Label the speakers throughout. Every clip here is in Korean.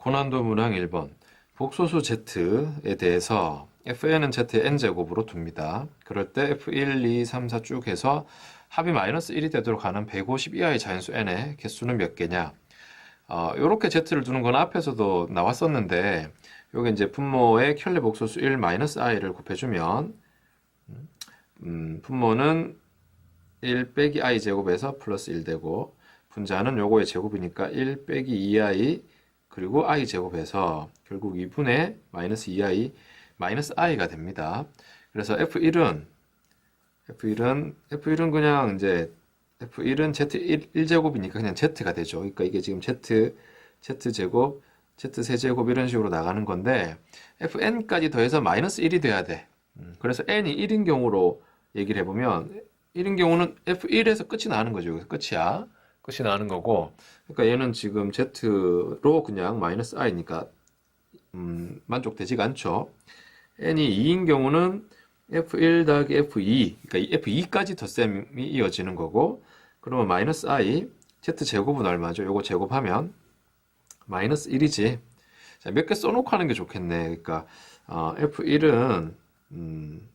Speaker 1: 고난도 문항 1번 복소수 z에 대해서 fn은 z의 n제곱으로 둡니다. 그럴 때 f1, 2, 3, 4 쭉 해서 합이 마이너스 1이 되도록 하는 150 이하의 자연수 n의 개수는 몇 개냐? 어, 이렇게 z를 두는 건 앞에서도 나왔었는데 요게 이제 분모의 켤레 복소수 1 마이너스 i를 곱해주면 음, 분모는 1 빼기 i 제곱에서 플러스 1 되고 분자는 요거의 제곱이니까 1 빼기 2i 그리고 i 제곱해서 결국 2분의 마이너스 2i 마이너스 i가 됩니다. 그래서 f1은 f1은 f1은 그냥 이제 f1은 z1 1제곱이니까 그냥 z가 되죠. 그러니까 이게 지금 z z 제곱 z 세제곱 이런 식으로 나가는 건데 fn까지 더해서 마이너스 1이 돼야 돼. 음, 그래서 n이 1인 경우로 얘기를 해보면 1인 경우는 f1에서 끝이 나는 거죠. 끝이야. 끝이 나는 거고 그러니까 얘는 지금 z로 그냥 마이너스 i니까 음, 만족되지가 않죠. n이 2인 경우는 f1 더하기 f2 그러니까 이 f2까지 덧셈이 이어지는 거고 그러면 마이너스 i z 제곱은 얼마죠? 요거 제곱하면 마이너스 1이지. 자, 몇 개 써놓고 하는 게 좋겠네. 그러니까 어, f1은 음,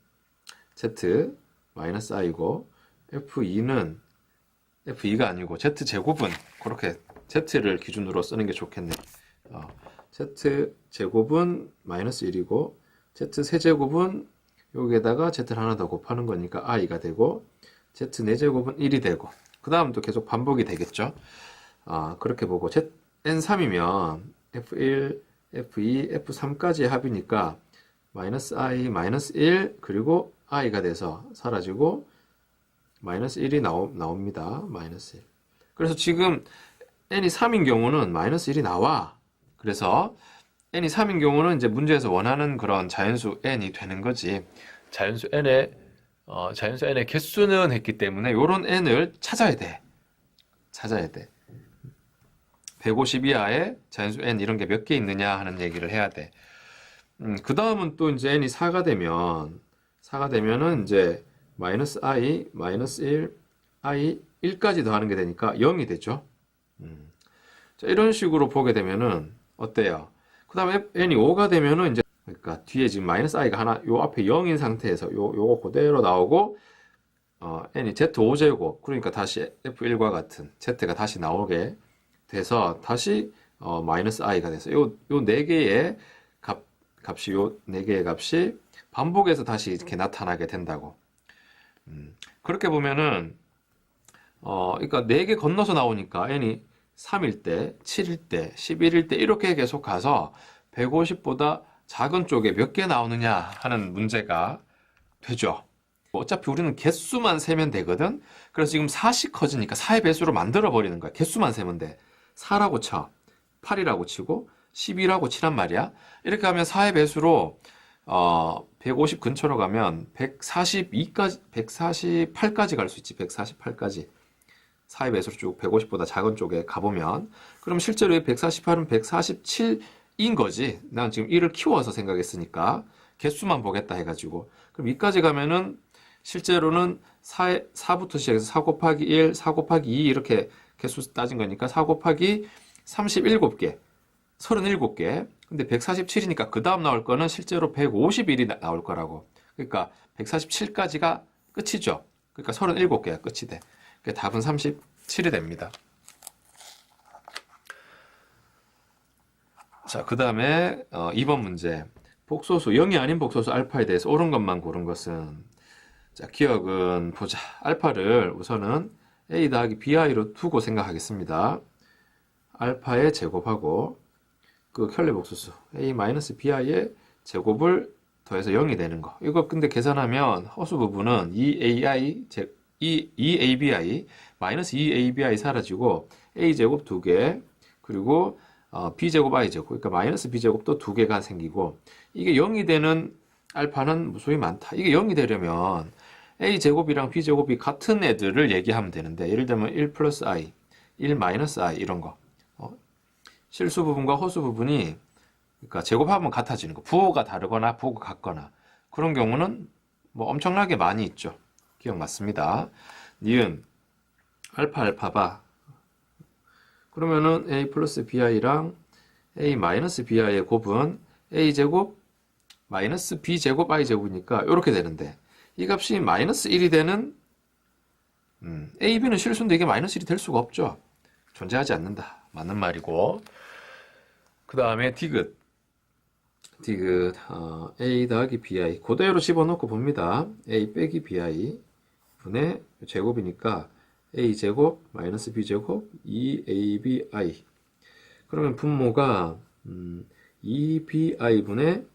Speaker 1: z 마이너스 i고 f2는 f2가 아니고 z 제곱은 그렇게 z를 기준으로 쓰는 게 좋겠네. 어, z 제곱은 마이너스 1이고 z 세제곱은 여기에다가 z를 하나 더 곱하는 거니까 i가 되고 z 4제곱은 1이 되고 그 다음 또 계속 반복이 되겠죠. 아, 그렇게 보고 z n3이면 f1, f2, f3까지 합이니까 마이너스 i, 마이너스 1 그리고 i가 돼서 사라지고 마이너스 1이 나오, 나옵니다. 마이너스 1. 그래서 지금 n이 3인 경우는 마이너스 1이 나와. 그래서 n이 3인 경우는 이제 문제에서 원하는 그런 자연수 n이 되는 거지. 자연수 n의 어, 자연수 n의 개수는 했기 때문에 이런 n을 찾아야 돼. 찾아야 돼. 150 이하의 자연수 n 이런 게 몇 개 있느냐 하는 얘기를 해야 돼. 음, 그 다음은 또 이제 n이 4가 되면 4가 되면은 이제 마이너스 i, 마이너스 1, i 1까지 더하는 게 되니까 0이 되죠. 음. 자, 이런 식으로 보게 되면은 어때요? 그 다음에 n이 5가 되면은 이제 그러니까 뒤에 지금 마이너스 i가 하나 요 앞에 0인 상태에서 요 요거 그대로 나오고 어, n이 z5제곱 그러니까 다시 f1과 같은 z가 다시 나오게 돼서 다시 어, 마이너스 i가 돼서 요 요 네 개의 값 값이 요 네 개의 값이 반복해서 다시 이렇게 나타나게 된다고. 음, 그렇게 보면은 어, 그러니까 네 개 건너서 나오니까 n이 3일 때, 7일 때, 11일 때 이렇게 계속 가서 150보다 작은 쪽에 몇 개 나오느냐 하는 문제가 되죠. 어차피 우리는 개수만 세면 되거든. 그래서 지금 4씩 커지니까 4의 배수로 만들어 버리는 거야. 개수만 세면 돼. 4라고 쳐. 8이라고 치고 12라고 치란 말이야. 이렇게 하면 4의 배수로 어, 150 근처로 가면 142까지 148까지 갈 수 있지. 148까지. 4의 배수로 쭉 150보다 작은 쪽에 가보면 그럼 실제로 148은 147인 거지. 난 지금 1을 키워서 생각했으니까 개수만 보겠다 해가지고 그럼 2까지 가면은 실제로는 4, 4부터 시작해서 4 곱하기 1, 4 곱하기 2 이렇게 개수 따진 거니까 4 곱하기 37개, 37개. 근데 147이니까 그 다음 나올 거는 실제로 151이 나올 거라고. 그러니까 147까지가 끝이죠. 그러니까 37개가 끝이 돼. 그 답은 37이 됩니다. 자, 그 다음에 어, 2번 문제. 복소수, 0이 아닌 복소수 알파에 대해서 옳은 것만 고른 것은 자, 기억은 보자. 알파를 우선은 a 더하기 bi로 두고 생각하겠습니다. 알파의 제곱하고 그 켤레 복소수 a 마이너스 bi의 제곱을 더해서 0이 되는 거. 이거 근데 계산하면 허수 부분은 2ai 제, 2, 2abi 마이너스 2abi 사라지고 a 제곱 2개 그리고 어, b제곱 i제곱 그러니까 마이너스 b제곱도 2개가 생기고 이게 0이 되는 알파는 무수히 많다. 이게 0이 되려면 a 제곱이랑 b 제곱이 같은 애들을 얘기하면 되는데 예를 들면 1 플러스 i, 1 마이너스 i 이런 거 어? 실수 부분과 허수 부분이 그러니까 제곱하면 같아지는 거 부호가 다르거나 부호가 같거나 그런 경우는 뭐 엄청나게 많이 있죠. 기억 맞습니다. 니은 알파 알파바 그러면은 a 플러스 bi랑 a 마이너스 bi의 곱은 a 제곱 마이너스 b 제곱 i 제곱이니까 이렇게 되는데 이 값이 마이너스 1이 되는 음, a, b는 실수인데 이게 마이너스 1이 될 수가 없죠. 존재하지 않는다. 맞는 말이고 그 다음에 디귿. 디귿 어, a 더하기 bi 그대로 집어넣고 봅니다. a 빼기 bi 분의 제곱이니까 a 제곱 마이너스 b 제곱 2abi 그러면 분모가 음, 2bi 분의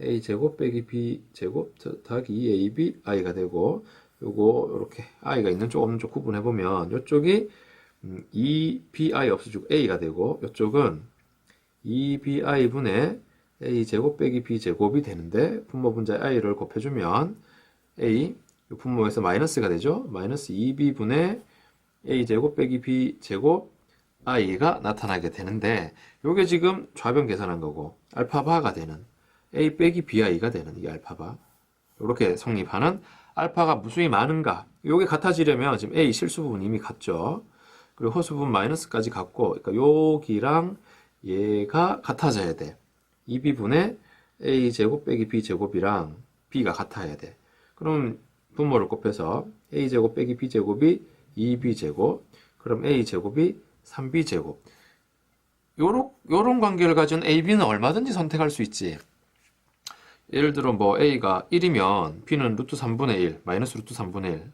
Speaker 1: a 제곱 빼기 b 제곱 더하기 2abi가 되고 요거 이렇게 i가 있는 쪽 없는 쪽 구분해 보면 이쪽이 음, 2bi 없어지고 a가 되고 이쪽은 2bi 분의 a 제곱 빼기 b 제곱이 되는데 분모 분자에 i를 곱해주면 a 요 분모에서 마이너스가 되죠. 마이너스 2b 분의 a 제곱 빼기 b 제곱 i가 나타나게 되는데 요게 지금 좌변 계산한 거고 알파바가 되는 a 빼기 bi가 되는 이게 알파바 이렇게 성립하는 알파가 무수히 많은가 요게 같아지려면 지금 a 실수 부분 이미 같죠. 그리고 허수 부분 마이너스까지 같고 그러니까 여기랑 얘가 같아져야 돼. 2b분의 a 제곱 빼기 b 제곱이랑 b가 같아야 돼. 그럼 분모를 곱해서 a 제곱 빼기 b 제곱이 2b 제곱. 그럼 a 제곱이 3b 제곱. 요런 요런 관계를 가진 a, b는 얼마든지 선택할 수 있지. 예를 들어 뭐 a가 1이면 b는 루트 3분의 1, 마이너스 루트 3분의 1.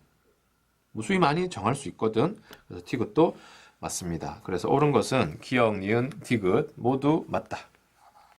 Speaker 1: 무수히 많이 정할 수 있거든. 그래서 디귿도 맞습니다. 그래서 옳은 것은 기억, 니은, 디귿 모두 맞다.